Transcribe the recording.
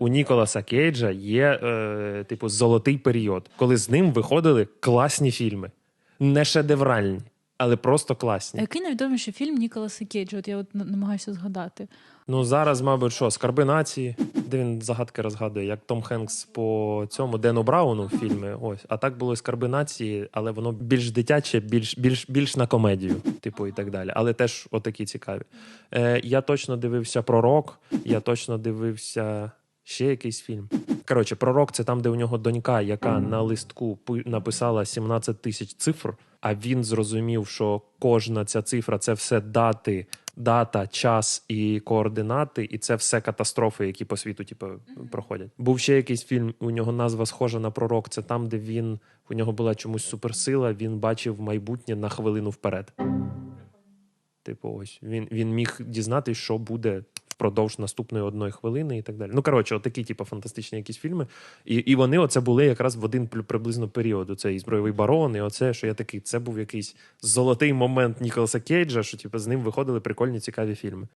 у Ніколаса Кейджа є, е, типу, золотий період, коли з ним виходили класні фільми. Не шедевральні, але просто А класні. який найвідоміший фільм Ніколаса Кейджа? От я от намагаюся згадати. Ну зараз, мабуть, що скарби нації, де він загадки розгадує, як Том Хенкс по цьому Дену Брауну в фільмі. Ось, а так було і скарби нації, але воно більш дитяче, більш більш більш на комедію, типу і так далі. Але теж отакі цікаві. Е, я точно дивився пророк, я точно дивився ще якийсь фільм. Коротше, пророк це там, де у нього донька, яка на листку пи- написала 17 тисяч цифр, а він зрозумів, що кожна ця цифра це все дати, дата, час і координати, і це все катастрофи, які по світу типу, проходять. Був ще якийсь фільм, у нього назва схожа на пророк. Це там, де він у нього була чомусь суперсила, він бачив майбутнє на хвилину вперед. Типу, ось він, він міг дізнатись, що буде впродовж наступної одної хвилини і так далі. Ну, коротше, отакі, типу, фантастичні якісь фільми. І, і вони оце були якраз в один приблизно період. Оце і збройовий барон, і оце, що я такий, це був якийсь золотий момент Ніколаса Кейджа, що типу, з ним виходили прикольні цікаві фільми.